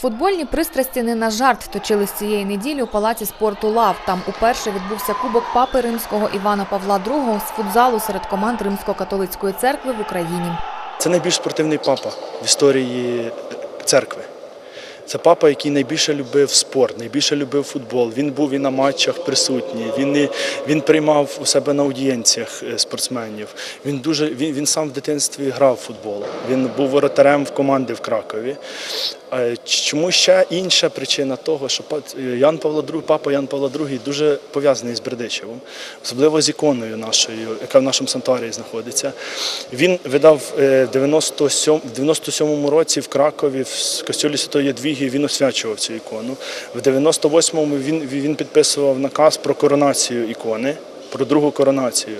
Футбольні пристрасті не на жарт точились цієї неділі у палаці спорту Лав. Там уперше відбувся кубок папи римського Івана Павла II з футзалу серед команд Римсько-католицької церкви в Україні. Це найбільш спортивний папа в історії церкви. Це папа, який найбільше любив спорт, найбільше любив футбол. Він був і на матчах присутній. Він, і- він приймав у себе на аудієнціях е, спортсменів. Він дуже він, він сам в дитинстві грав в футбол. Він був воротарем в команди в Кракові. Е, Чому ще інша причина того, що па- Ян Павло II, папа Ян Павло II дуже пов'язаний з Бердичевом, особливо з іконою нашою, яка в нашому санторії знаходиться. Він видав е, 97, в 97-му році в Кракові в костюлі Святої Ядвіги він освячував цю ікону. В 98-му він, він підписував наказ про коронацію ікони. Про другу коронацію.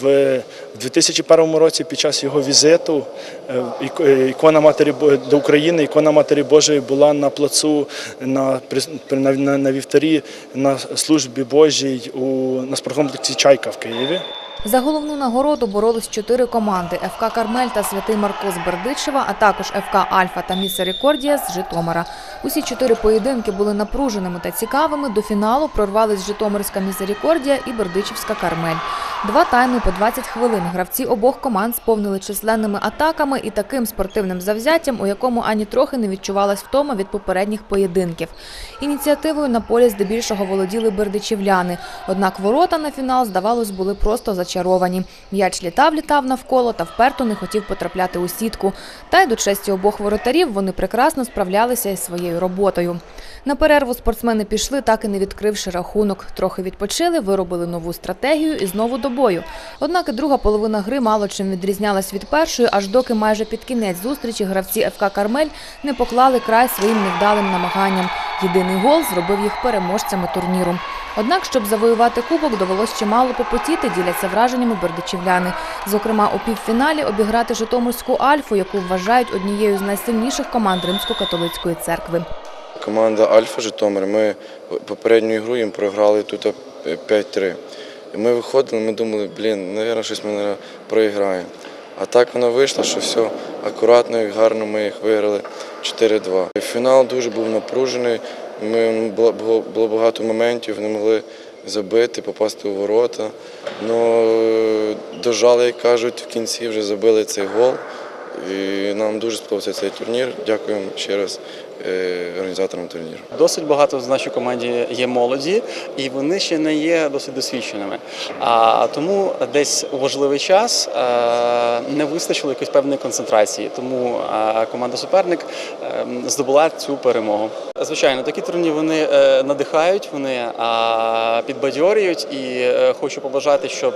В в 2001 році під час його візиту е, е, ікона Матері до України, ікона Матері Божої була на плацу на, на, на, на вівтарі на службі Божій у на спорткомплексі Чайка в Києві. За головну нагороду боролись чотири команди: ФК Кармель та Святий Марко з Бердичева, а також ФК Альфа та Місерикордія з Житомира. Усі чотири поєдинки були напруженими та цікавими. До фіналу прорвались Житомирська мізерікордія і Бердичівська Кармель. Два тайми по 20 хвилин. Гравці обох команд сповнили численними атаками і таким спортивним завзяттям, у якому ані трохи не відчувалась втома від попередніх поєдинків. Ініціативою на полі здебільшого володіли бердичівляни. Однак ворота на фінал, здавалось, були просто зачаровані. М'яч літав, літав навколо та вперто не хотів потрапляти у сітку. Та й до честі обох воротарів вони прекрасно справлялися із своєю роботою. На перерву спортсмени пішли, так і не відкривши рахунок. Трохи відпочили, виробили нову стратегію і знову до бою. Однак друга половина гри мало чим відрізнялась від першої, аж доки майже під кінець зустрічі гравці ФК Кармель не поклали край своїм невдалим намаганням. Єдиний гол зробив їх переможцями турніру. Однак, щоб завоювати кубок, довелось чимало попотіти, діляться враженнями бердичівляни. Зокрема, у півфіналі обіграти Житомирську Альфу, яку вважають однією з найсильніших команд Римсько-католицької церкви. Команда Альфа Житомир. Ми попередню ігру їм програли тут 5-3. Ми виходили, ми думали, блін, мабуть, щось ми проіграємо. А так воно вийшло, що все акуратно і гарно ми їх виграли 4-2. Фінал дуже був напружений. Ми, було- було багато моментів, не могли забити, попасти у ворота. Ну, дожали, як кажуть, в кінці вже забили цей гол. І нам дуже сподобався цей турнір. Дякуємо ще раз е, організаторам турніру. Досить багато в нашій команді є молоді, і вони ще не є досить досвідченими. А тому десь у важливий час е, не вистачило якоїсь певної концентрації. Тому е, команда суперник е, здобула цю перемогу. Звичайно, такі турніри вони надихають, вони підбадьорюють, і хочу побажати, щоб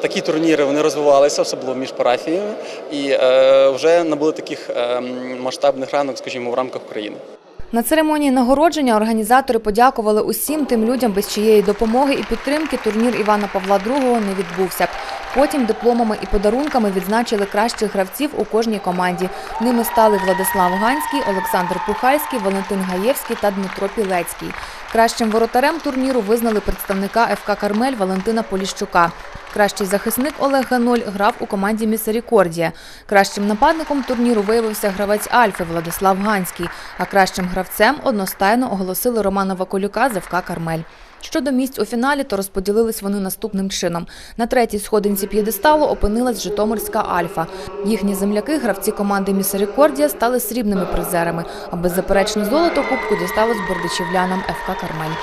такі турніри вони розвивалися, особливо між парафіями, і вже набули таких е, масштабних ранок, скажімо, в рамках України. На церемонії нагородження організатори подякували усім тим людям, без чиєї допомоги і підтримки турнір Івана Павла II не відбувся. б. Потім дипломами і подарунками відзначили кращих гравців у кожній команді. Ними стали Владислав Ганський, Олександр Пухальський, Валентин Гаєвський та Дмитро Пілецький. Кращим воротарем турніру визнали представника ФК Кармель Валентина Поліщука. Кращий захисник Олег Гануль грав у команді Місерікордія. Кращим нападником турніру виявився гравець Альфи Владислав Ганський, а кращим гравцем одностайно оголосили Романа Вакулюка з ФК Кармель. Щодо місць у фіналі, то розподілились вони наступним чином. На третій сходинці п'єдесталу опинилась Житомирська Альфа. Їхні земляки, гравці команди Місерикордія, стали срібними призерами, а беззаперечно золото кубку дісталось бордичівлянам ФК Кармель.